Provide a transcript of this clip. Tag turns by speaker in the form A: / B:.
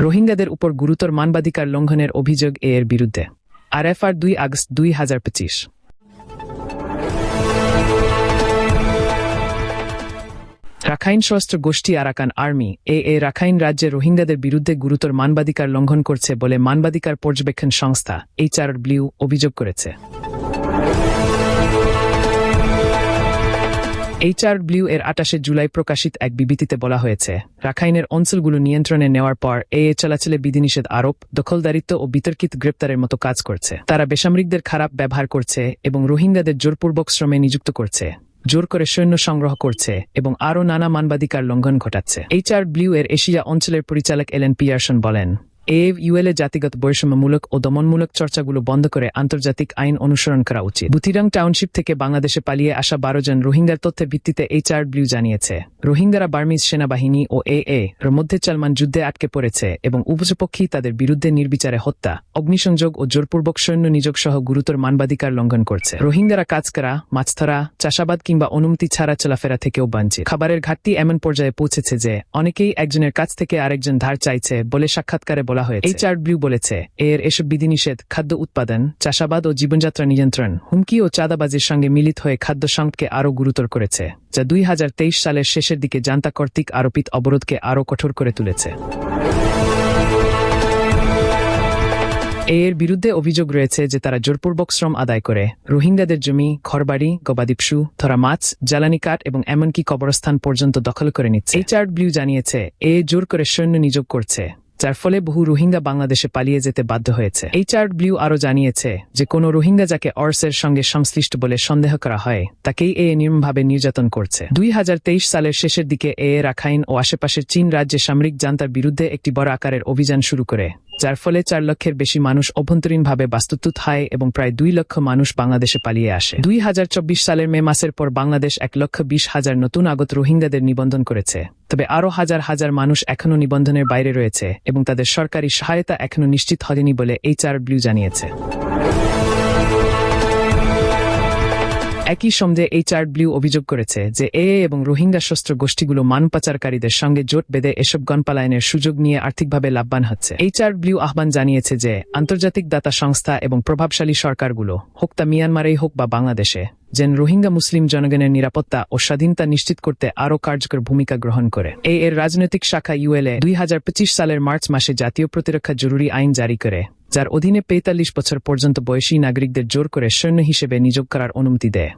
A: রোহিঙ্গাদের উপর গুরুতর মানবাধিকার লঙ্ঘনের অভিযোগ এর বিরুদ্ধে। আর এফ আর দুই আগস্ট দুই হাজার পঁচিশ। রাখাইন সশস্ত্র গোষ্ঠী Arakan army, A A Rakhine রাজ্যে রোহিঙ্গাদের বিরুদ্ধে গুরুতর মানবাধিকার লঙ্ঘন করছে বলে মানবাধিকার পর্যবেক্ষণ সংস্থা, এইচআর ব্লিউ অভিযোগ করেছে। এইচআর ব্লিউ এর আটাশে জুলাই প্রকাশিত এক বিবৃতিতে বলা হয়েছে, রাখাইনের অঞ্চলগুলো নিয়ন্ত্রণে নেওয়ার পর এ এ চলাচলে বিধিনিষেধ আরোপ, দখলদারিত্ব ও বিতর্কিত গ্রেপ্তারের মতো কাজ করছে। তারা বেসামরিকদের খারাপ ব্যবহার করছে এবং রোহিঙ্গাদের জোরপূর্বক শ্রমে নিযুক্ত করছে। জোর করে সৈন্য সংগ্রহ করছে এবং আরও নানা মানবাধিকার লঙ্ঘন ঘটাচ্ছে। এইচআর ব্লিউ এর এশিয়া অঞ্চলের পরিচালক এলেন পিয়ারসন বলেন এ ইউএলএ জাতিগত বৈষম্যমূলক ও দমনমূলক চর্চাগুলো বন্ধ করে আন্তর্জাতিক আইন অনুসরণ করা উচিত। বুথিরাং টাউনশিপ থেকে বাংলাদেশে পালিয়ে আসা বারো জন রোহিঙ্গার তথ্যের ভিত্তিতে এইচআর ব্লিউ জানিয়েছে। রোহিঙ্গারা বার্মিজ সেনাবাহিনী ও এ এর মধ্যে চলমান যুদ্ধে আটকে পড়েছে এবং উভচপক্ষী তাদের বিরুদ্ধে নির্বিচারে হত্যা, অগ্নিসংযোগ ও জোরপূর্বক সৈন্য নিযোগ সহ গুরুতর মানবাধিকার লঙ্ঘন করছে। রোহিঙ্গারা কাজ করা মাছ ধরা চাষাবাদ কিংবা অনুমতি ছাড়া চলাফেরা থেকেও বাঞ্চিত। খাবারের ঘাটতি এমন পর্যায়ে পৌঁছেছে যে, অনেকেই একজনের কাছ থেকে আরেকজন ধার চাইছে বলে সাক্ষাৎকারে বলা হয়েছে। এইচআর ব্লিউ বলেছে, এর এসব বিধিনিষেধ, খাদ্য উৎপাদন, চাষাবাদ ও জীবনযাত্রা নিয়ন্ত্রণ, হুমকি ও চাঁদাবাজির সঙ্গে মিলিত হয়ে খাদ্য সংকটকে আরও গুরুতর করেছে, যা দুই হাজার তেইশ সালের শেষের দিকে জান্তা কর্তৃক আরোপিত অবরোধকে আরও কঠোর করে তুলেছে। এর বিরুদ্ধে অভিযোগ রয়েছে যে তারা জোরপূর্বক শ্রম আদায় করে, রোহিঙ্গাদের জমি, ঘরবাড়ি গবাদিপশু ধরা মাছ, জ্বালানি কাঠ এবং এমনকি কবরস্থান পর্যন্ত দখল করে নিচ্ছে। এইচআর ব্লিউ জানিয়েছে, এ জোর করে সৈন্য নিযোগ করছে। যার ফলে বহু রোহিঙ্গা বাংলাদেশে পালিয়ে যেতে বাধ্য হয়েছে। এইচআর ব্লিউ আরও জানিয়েছে যে, কোনো রোহিঙ্গা যাকে অর্সের সঙ্গে সংশ্লিষ্ট বলে সন্দেহ করা হয়, তাকেই এ নির্মভাবে নির্যাতন করছে। দুই হাজার তেইশ সালের শেষের দিকে এ রাখাইন ও আশেপাশের চীন রাজ্যে সামরিক জান্তার বিরুদ্ধে একটি বড় আকারের অভিযান শুরু করে, যার ফলে চার লক্ষের বেশি মানুষ অভ্যন্তরীণভাবে বাস্তুচ্যুত হয় এবং প্রায় দুই লক্ষ মানুষ বাংলাদেশে পালিয়ে আসে। দুই হাজার চব্বিশ সালের মে মাসের পর বাংলাদেশ এক লক্ষ বিশ হাজার নতুন আগত রোহিঙ্গাদের নিবন্ধন করেছে, তবে আরও হাজার হাজার মানুষ এখনও নিবন্ধনের বাইরে রয়েছে এবং তাদের সরকারি সহায়তা এখনও নিশ্চিত হয়নি বলে এইচআর ব্লিউ জানিয়েছে। একই সঙ্গে এইচআর ব্লিউ অভিযোগ করেছে যে এ এবং রোহিঙ্গা শস্ত্র গোষ্ঠীগুলো মান পাচারকারীদের সঙ্গে জোট বেঁধে এসব গণপালায়নের সুযোগ নিয়ে আর্থিকভাবে লাভবান হচ্ছে। এইচআর ব্লিউ আহ্বান জানিয়েছে যে আন্তর্জাতিক দাতা সংস্থা এবং প্রভাবশালী সরকারগুলো, হোক তা মিয়ানমারেই হোক বা বাংলাদেশে যেন রোহিঙ্গা মুসলিম জনগণের নিরাপত্তা ও স্বাধীনতা নিশ্চিত করতে আরও কার্যকর ভূমিকা গ্রহণ করে। এ এর রাজনৈতিক শাখা ইউএলএ দুই হাজার পঁচিশ সালের মার্চ মাসে জাতীয় প্রতিরক্ষা জরুরি আইন জারি করে, যার অধীনে পঁয়তাল্লিশ বছর পর্যন্ত বয়সী নাগরিকদের জোর করে সৈন্য হিসেবে নিযোগ করার অনুমতি দেয়।